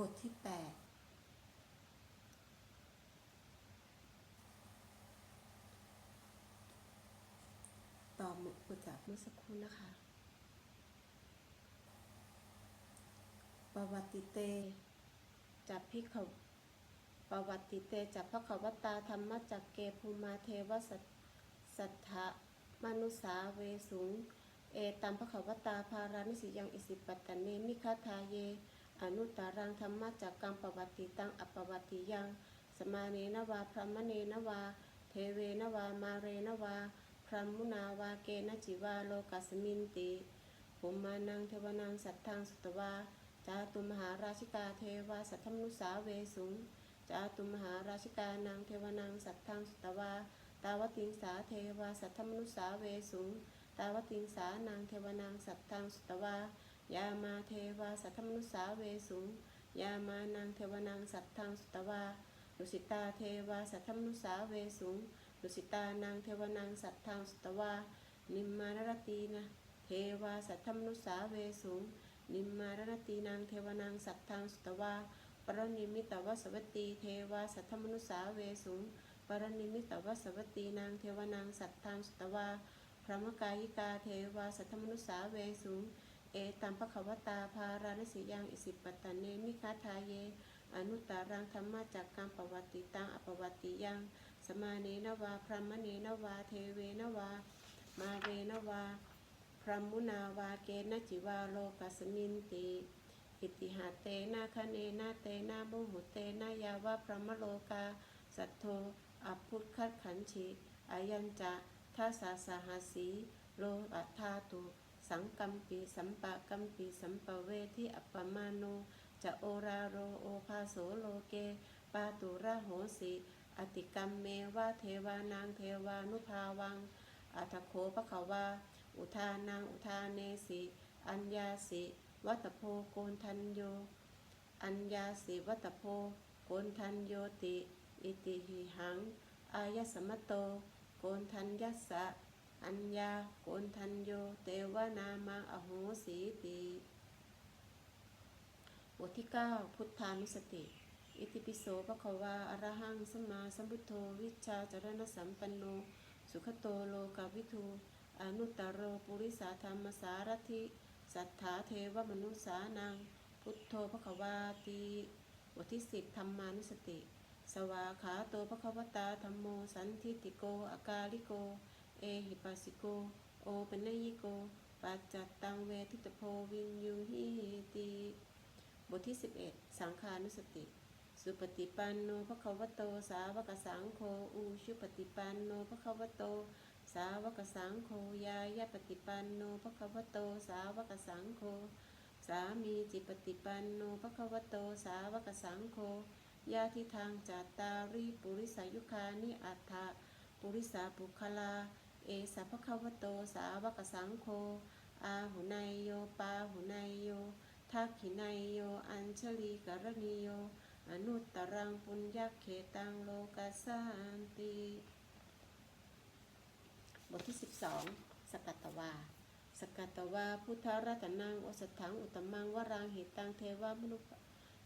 บทที่ 8 ต่อมดบทจากเมื่อสักครู่นะคะปวัติเตจับพิกขวปวัติเตจับพระขวตาธรรมจักเกภูมาเทวสัทสัทธะมนุสาเวสุง เอตัมพระขวตาภารานิสิยังอิสิปัตตเนมิคาทาเย อนุตารังธรรมจักกังปวัติตังอปวัติยัง สมาเนนวาพรหมเนนวา เทเวนวามาเรนวา พรหมุนาวาเกนจิวาโลกัสมินติภูมานังเทวนังสัทธังสุตวาจาตุมหาราชิกาเทวาสัทธมนุสาเวสุงจาตุมหาราชิกานังเทวนังสัทธังสุตวาตาวติงสาเทวาสัทธมนุสาเวสุงตาวติงสานางเทวนังสัทธังสุตวา ยามาเทวาสัทธมนุสาเวสุงยามานังเทวนังสัตทังสุตวาดุสิตาเทวาสัทธมนุสาเวสุงดุสิตานางเทวนังสัตทังสุตวานิมมารรตีนะเทวาสัทธมนุสาเวสุงนิมมารรตีนางเทวนังสัตทังสุตวาปรนิมิตวสวัตตีเทวาสัทธมนุสาเวสุงปรนิมิตวสวัตตีนางเทวนังสัตทังสุตวาพระมกายิกาเทวาสัทธมนุสาเวสุง เอตัมปะขวตาภาราณสิยังอิสิปตตเนมิคาทาเย อนุตตารังธรรมจากกังปวัติตังอปวัติยัง สมาเนนวาพรหมเนนวาเทเวนวา มาเรนวา พรหมุนาวาเกณจิวาโลกัสมินติอิติหาเตนาคเนนาเตนาโมหุเตนายาวะพรหมโลกา สัทโธอภุตคัดขันชิอายัญจะทัสสาสาหาสีโลอัฏฐาตุ สังกัมปีสัมปะกัมปีสัมปะเวทิอัปปมาโนจะโอราโรโอภาโสโลเก ปาตุระโหสิอติกรรมเมวะเทวานางเทวานุภาวังอัตโคปะขวาอุทานังอุทาเนสิอัญญาสิวัตโพโกนทันโย อัญญาสิวัตโพโกนทันโยติ อิติหิหัง อายสมตโต โกนทันยัสสะ อัญญาโกนทันโย เตวนามังอโหสีติบทที่ 9 พุทธานุสติ อิติปิโสภะควาอรหังสัมมาสัมพุทโธ วิชาจรณสัมปันโน สุขโตโลกาวิทูอนุตตรโรปุริสาธรรมสารถิสัทธาเทวมนุสานัง พุทโธภะควาติบทที่สิบธรรมานุสติ สวาขาโตภะควตาธรรมโมสันทิติโก อากาลิโก เอหิปัสสิโก โอเป็นนยิโก ปัจจัตตังเวทิตโพวินยูหิติ บทที่ 11 สังขานุสติ สุปฏิปันโนภะคะวะโต สาวกสังโฆอุชุปฏิปันโนภะคะวะโต สาวกสังโฆยายาปฏิปันโนภะคะวะโต สาวกสังโฆ สามีจิปฏิปันโนภะคะวะโต สาวกสังโฆยาทิทางจัตตารีปุริสายุคานิอัฏฐะปุริสาปุคลา เอสะภะคะวโตสาวกสังโฆอาหุนายโยปาหุนายโยทักขินายโยอัญชลีกรณีโยอนุตตรังปุญญเขตังโลกัสสันติบทที่ 12 สกัตตวา สกัตตวา พุทธรัตนังอสถังอุตมังวรังหิตังเทวมนุ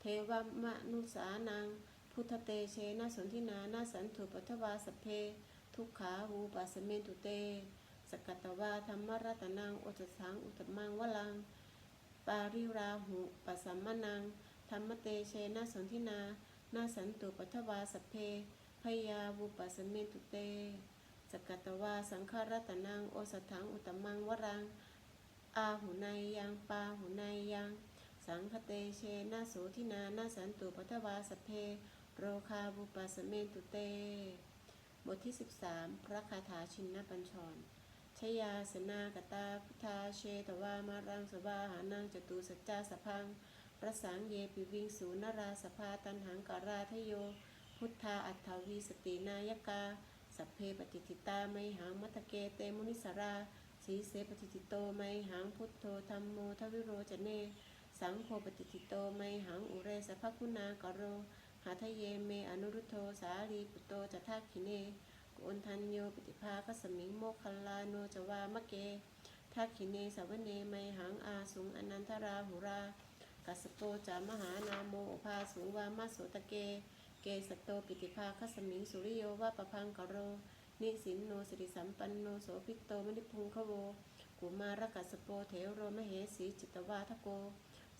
เทวมนุสานัง พุทธเตเชนะสนทินานาสันถุปัทวาสเพ ทุกขาหูปัสเมตุเตสกัตตวาธรรมรัตนังโอสถังอุตมังวรัง ปาริราหุปัสสัมมนังธรรมเตเชนะสนทินานาสันตุปัทวาสเพพยาวุปัสเมตุเตสกัตตวาสังฆรัตนังโอสถังอุตมังวรัง อาหุนายยังปาหุนายยัง สังคเตเชนะโสทินานาสันตุปัทวาสเพโรคาบุปัสเมตุเต บทที่ 13 พระคาถาชินนปัญชร ชยาสนากตาพุทธาเชตวามารังสวาหานังจตุสัจจาสพังประสังเยปิวิงสูนราสภาตันหังกราทโย พุทธาอัตถวีสตินายกา สัพเพปฏิทิตาไมหังมัตตเกเตมุนิสราสีเสปฏิทิโตไมหังพุทโธธรรมโมทวิโรจเน สังโฆปฏิทิโตไมหังอุเรสภคุณากโร หาทะเยเมอนุรุโธสาลีปุตโตจะทักขิเนโกนทันโยปฏิภาคสมิงโมคัลลาโนจวามะเกทักขิเนสาวเนไมหังอาสุงอนันทราหุรา กัสโปจามหานาโมภาสูงวามาโสตะเก เกสโตปิติภาคัสมิงสุริโยวะปะพังกโร นิสินโนสิริสัมปันโนโสภิตโตมณิพุงคโว กุมารกัสโปเถวโรมเหสีจิตวาทโก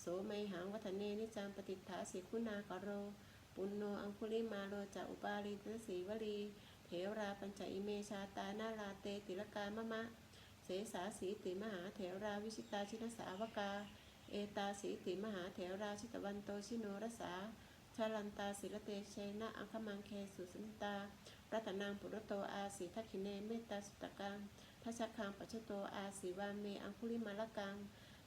โสไมหังวัฒเนนิจังปฏิฐาสิคุณากโร ปุณโนอังคุลิมาโรจะอุปาลิตสีวลีเถวราปัญจอิเมชาตานาลาเตติลกามะมะ เสสาสีติมหาเถวราวิชิตาชินสาวกา เอตาสีติมหาเถวราชิตวันโตชิโนรสาชาลันตาศิลเตเชนะอังคมังเคสุสันตารัตนางปุรโตอาสีทักขิเนเมตตาสุตกังทัชคังปัจจโตอาสีวาเมอังคุลิมาลกัง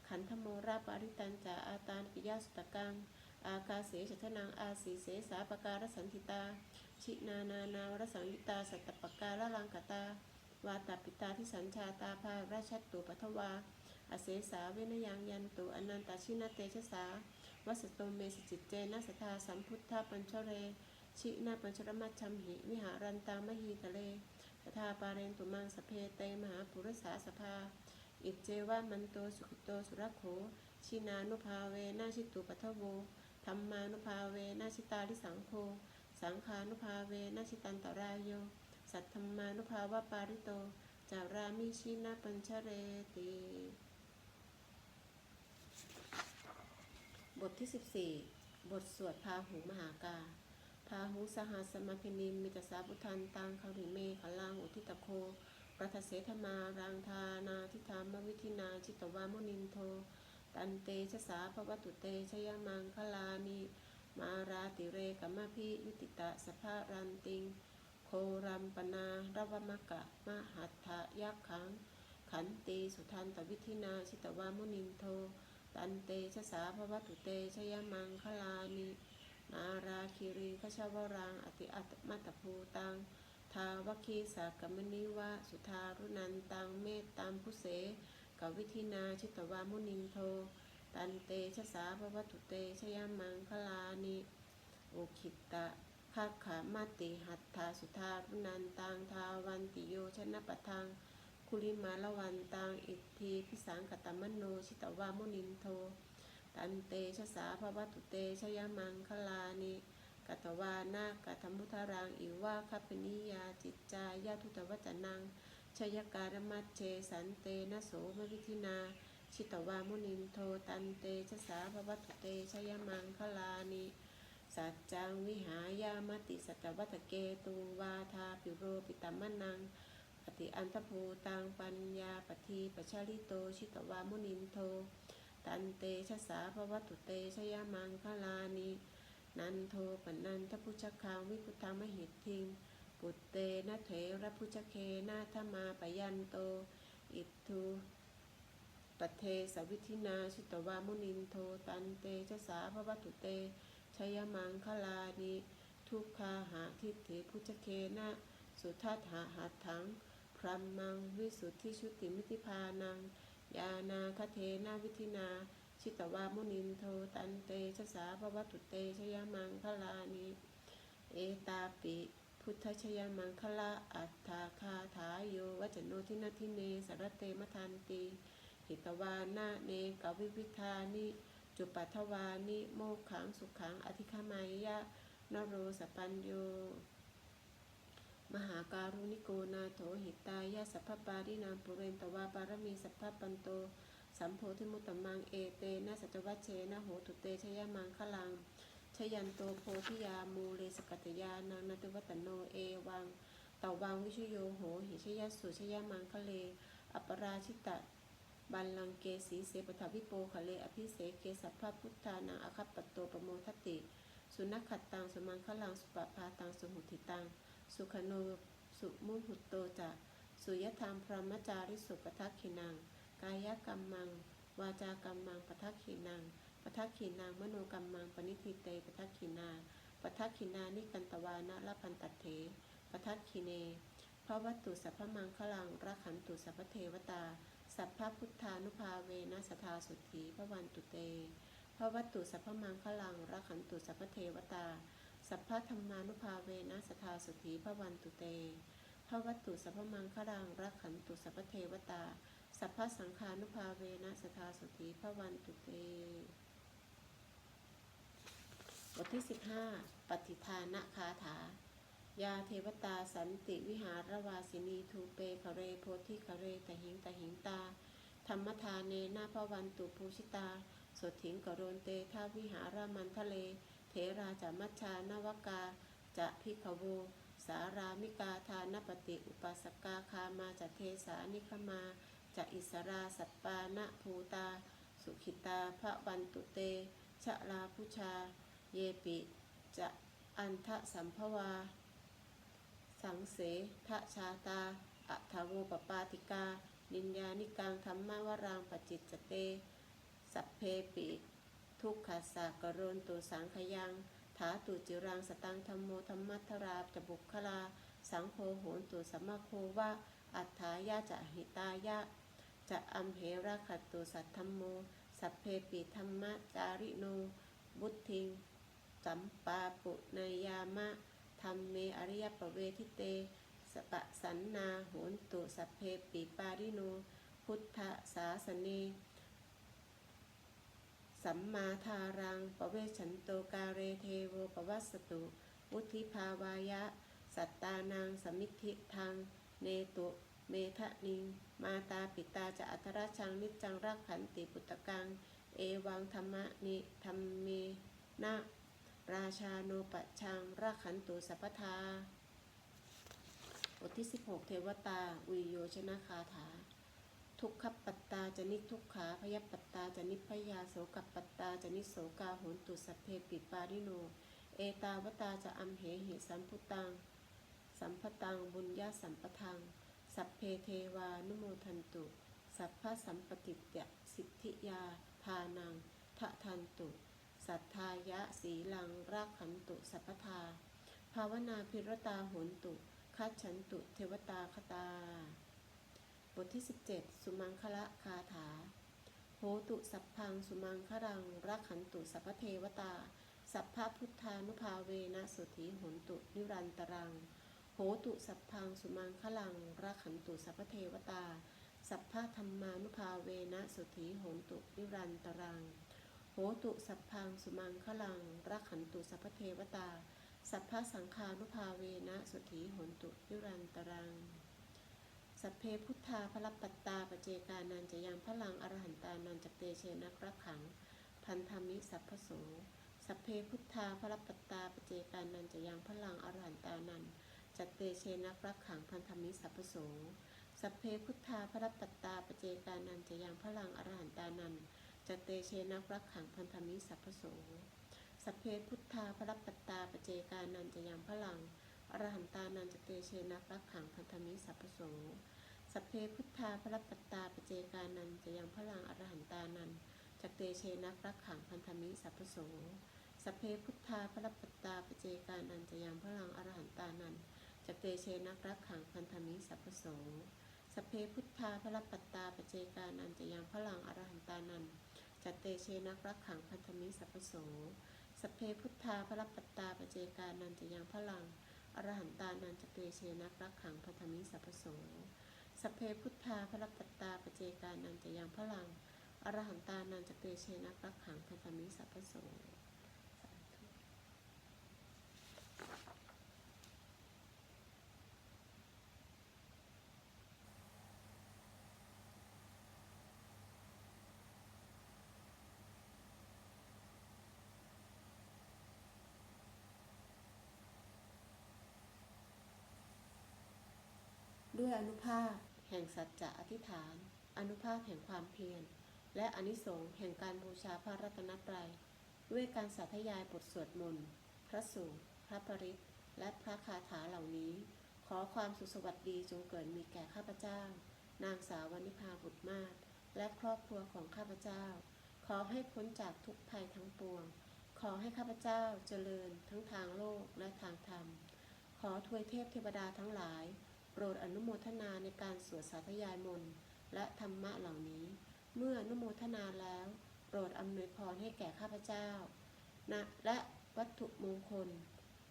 ขันธโมราปาริตันจาอาตานปิยาสุตกัง อากาเสชทนางอาสีเสสาปการสันติตา ชินานานาวรสังยุตา สัตตปการลังกตาวาตาปิตาที่สัญชาตาภาราชตตุปัทวา อเสสาเวนยังยันตุอนันตาชินาเตชะสาวัสโตเมสจิตเจนะสทธาสัมพุทธาปัญชเร ชินาปัญชรมัชชัมหิ วิหารันตามหีทะเลสทาปาเรนตุมังสเพเตมหาปุรสาสภา อิจเจวะมันโตสุขโตสุรโขชินานุภาเวนาชิตุปัทโว ธรรมานุภาเวนาชิตาลิสังโฆสังขานุภาเวนาชิตันตรายโย สัทธรรมานุภาวะปาริโต จารามิชินาปัญชเรติ บทที่ 14 บทสวดพาหุมหากา พาหุสหัสมาพินิมมิตสาพุทันตังคาริเมขลังอุทิตโครัตเสธมารังทานาทิธามวิธินาจิตวามุนินโท ตันเตชะสาภวตุเตชยมังคลานิมาราติเรกัมมพิยุติตะสภารันติง โครัมปนารวมกะมหัตถยักขัง ขันตีสุทันตวิธินาชิตวามุนินโท ตันเตชะสาภวตุเตชยมังคลานินาราคิริขชาวรังอติอัตมัตภูตัง ทาวคีสากมนิวะสุทารุนันตังเมตตัมพุเส กวิธินาชิตวามุนินโท ตันเตชะสาภวตุเตชยามังคลานิโอคิตะคักขามติหัตถาสุทารุนันตังทาวันติโยชนะปะทังคุลิมาละวันตังอิทธีพิสังกตมโนชิตวามุนินโท ตันเตชะสาภวตุเตชยามังคลานิกัตวานากัตมุทารังอิวาคัปปนิยาจิตจายาทุตวัจนัง ชยการมัจเชสันเตนะโสมวิธินา ชิตวามุนินโทตันเตชะสาภวัตเตชยมังคลานิสัจจังวิหายามติสัตวัตเกตุวาทาปิโรปิตัมมนังปฏิอันทภูตังปัญญาปทีปชาลิโตชิตวามุนินโท ตันเตชะสาภวัตเตชยมังคลานินันโทปนันทพุชคังวิพุตังมหิตทิง ปุตเตนะเถระพุชเคนาธมาปยันโต อิทุปเทสวิธินาชิตวามุนินโทตันเตชะสาภวัตุเตชยมังคลานิทุกขาหาทิฏฐิพุชเคนะสุทัตหาหัตถัง พรัมมังวิสุทธิชุติมิติพานัง ยานาคเทนาวิธินา ชิตวามุนินโทตันเตชะสาภวตุเตชยมังคลานิเอตาปิ พุทธชยมังคละอัตถาคาถาโยวัจโนทินาทิเนสารเตมทันติหิตวานาเนกวิวิธานิจุปัทวานิโมกขังสุขังอธิคามายะนโรสปัญโยมหาการุณิโกนาโถหิตายะสัพพปารินามปุเรนตวาปารมีสัพพปันโต สัมโพธิมุตตมังเอเตนะสัจวัชเชนะโหตุเตชยมังคลัง ชยันโตโพธิยามูเลสกัตยานังนติวัตโนเอวังเตวังวิชโยโหหิชยสุชยมังคะเล อัปราชิตะบัลลังเกสีเสปทาวิโปคะเลอภิเสเกสัพพพุทธานังอคัปปโตปโมทติ สุนัขขัดตังสมังคลังสุปปาตังสุหุติตัง สุขโนสุมุหุตโตจะสุยธรรมพรหมจาริสุปทักขินัง กายกรรมัง วาจากรรมังปทักขินัง ปทักขินังมโนกรรมังปณิทิเตปทักขินาปทักขินานิกันตวานะละพันตัดเถปทักขิเนพระวัตตุสัพพมังคลังรักขันตุสัพพเทวตา สัพพพุทธานุภาเวนะสทาสุธีพระวันตุเตพระวัตตุสัพพมังคลังรักขันตุสัพพเทวตา สัพพธรรมานุภาเวนะสทาสุธีพระวันตุเตพระวัตตุสัพพมังคลังรักขันตุสัพพเทวตา สัพพสังฆานุภาเวนะสทาสุธีพระวันตุเต บทที่ 15 ปฏิทานะคาถา ยาเทวตาสันติวิหารวาสินีทูเปคเรโพธิคเรตหิงตหิงตา ธรรมทานเนนาพวันตุภูชิตา สดถิงกโรนเตทาวิหารามันทะเลเถราจามัชชานวกาจะพิขโวสารามิกาทานปฏิอุปสกาคามาจะเทสานิคมาจะอิสราสัปปานะภูตา สุขิตาพระวันตุเตชะลาพุชา เยปิจะอันทะสัมภวา สังเสทะชาตาอัทโวปปาติกา นินยานิกังธรรมวรังปจิจจเต สัพเพปิ ทุกขาสากรนตุสังขยังถาตุจิรังสตังธรรมโมธรรมัทราจะบุคลา สังโฆโหนตุสัมมาโควะอัฏฐายะจะหิตายะ จะอัมเหระขัตตุสัทธรรมโม สัพเพปิธรรมจาริโนบุตทิง สัมปาปุนายามะธรรมเมอริยปเวทิเต สปะสันนาโหนตุสัพเพปิปาริโน พุทธสาสเน สัมมาทารังปเวชันโตกาเรเทโวปวัสสตุ วุธิภาวายะ สัตตานังสมิธิทังเนตุเมทะนิง มาตาปิตาจะอัทราชังนิจจังรักขันติปุตตะกัง เอวังธรรมะนิธรรมเมนะ ราชาโนปะชังรักขันตุสัพพทาบทที่ 16 เทวตาอุยโยชนะคาถา ทุกขปัตตาจะนิทุกขาพยปัตตาจะนิพยาโสกปัตตาจะนิโสกาโหนตุสัพเพปิปาริโน เอตาวตาจะอัมเหหิสัมพุตัง สัมพตังบุญญาสัมปทัง สัพเพเทวานุโมทันตุ สัพพสัมปติตยสิทธิยาทานังทะทันตุ สัทธายะสีลังรากขันตุสัพพทาภาวนาพิรตาโหนตุคัจฉันตุเทวตาคตา บทที่ 17 สุมังคละคาถา โหตุสัพพังสุมังครังรักขันตุสัพพเทวตา สัพพะพุทธานุภาเวนะสุธีโหนตุนิรันตรัง โหตุสัพพังสุมังคลังรักขันตุสัพพเทวตา สัพพะธรรมานุภาเวนะสุธีโหนตุนิรันตรัง หตุสัพพังสุมังคลังรักขันตุสัพเทวตา สัพพะสังฆานุภาเวนะสุธีหนตุนิรันตรัง สัพเพพุทธาพระปัตตาปเจกานันจะยังพลังอรหันตานันจะเตเชนักรักขัง พันธมิสัพพโสสัพเพพุทธาพระปัตตาปเจกานันจะยังพลังอรหันตานันจเตเชนักรักขังพันธมิสัพพโสสัพเพพุทธาพระปัตตาปเจกานันจะยังพลังอรหันตานัน จตเตเชนักรักขังพันธมิสัพพโสสัพเพพุทธาพระปัตตาปเจกานันจะยังพลังอรหันตานันจะเตเชนักรักขังพันธมิสัพพโสสัพเพพุทธาพระปัตตาปเจกานันจะยังพลังอรหันตานันจักเตเชนักรักขังพันธมิสัพพโสสัพเพพุทธาพระปัตตาปเจกานันจะยังพลังอรหันตานันจักเตเชนักรักขังพันธมิสัพพโสสัพเพพุทธาพระปัตตาปเจกานันจะยังพลังอรหันตานัน จัตเตเชนักรักขังพันธมิสัพพโสสัพเพพุทธาพระปัตตาปเจกานันจะยังพลังอรหันตานันจเตเชนักรักขังพันธมิสัพพโสสัพเพพุทธาพระปัตตาปเจกานันจะยังพลังอรหันตานันจเตเชนักรักขังพันธมิสัพพโสส ด้วยอนุภาพ แห่งสัจจะอธิษฐาน อนุภาพแห่งความเพียร และอนิสงส์แห่งการบูชาพระรัตนตรัย ด้วยการสาธยายบทสวดมนต์ พระสูตร พระปริตรและพระคาถาเหล่านี้ ขอความสุขสวัสดีจงเกิดมีแก่ข้าพเจ้า นางสาววนิพาบุตรมาศและครอบครัวของข้าพเจ้า ขอให้พ้นจากทุกภัยทั้งปวง ขอให้ข้าพเจ้าเจริญทั้งทางโลกและทางธรรม ขอทวยเทพเทวดาทั้งหลาย ปรดอนุโมทนาในการสวดสาธยายมนต์และธรรมะเหล่านี้ เมื่ออนุโมทนาแล้ว โปรดอำนวยพรให้แก่ข้าพเจ้านะและวัตถุมงคล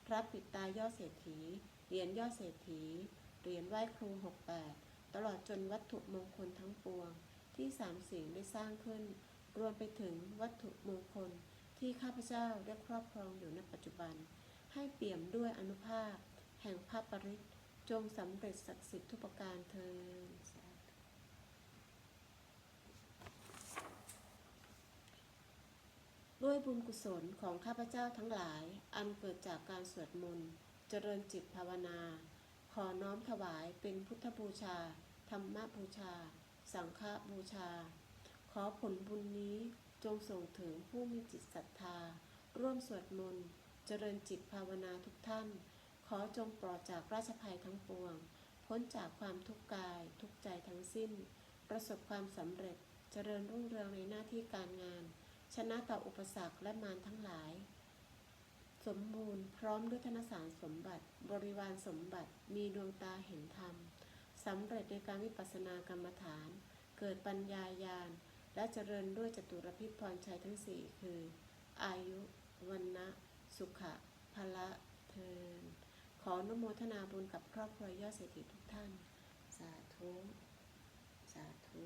พระปิดตายอดเศรษฐี เหรียญยอดเศรษฐี เหรียญไหว้ครู 68 ตลอดจนวัตถุมงคลทั้งปวง ที่สามสิ่งได้สร้างขึ้น รวมไปถึงวัตถุมงคลที่ข้าพเจ้าได้ครอบครองอยู่ในปัจจุบัน ให้เปี่ยมด้วยอนุภาพ แห่งพระปริต จงสำเร็จศักดิ์สิทธิ์ทุกประการเธุด้วยบุญกุศลของข้าพเจ้าทั้งหลาย อันเกิดจากการสวดมนต์เจริญจิตภาวนา ขอน้อมถวายเป็นพุทธบูชา ธรรมบูชา สังฆบูชา ขอผลบุญนี้จงส่งถึงผู้มีจิตศรัทธา ร่วมสวดมนต์เจริญจิตภาวนาทุกท่าน ขอจงปลอดจากราชภัยทั้งปวง พ้นจากความทุกข์กาย ทุกใจทั้งสิ้น ประสบความสำเร็จ เจริญรุ่งเรืองในหน้าที่การงาน ชนะต่ออุปสรรคและมารทั้งหลาย สมบูรณ์พร้อมด้วยธนสารสมบัติ บริวารสมบัติ มีดวงตาเห็นธรรมสำเร็จในการวิปัสสนากรรมฐาน เกิดปัญญายาณ และเจริญด้วยจตุรพิษพรชัยทั้งสี่คือ อายุวันนะสุขะพละเทิน ออนุโมทนาบุญกับครอบครัวยอดเศรษฐีทุกท่าน สาธุ สาธุ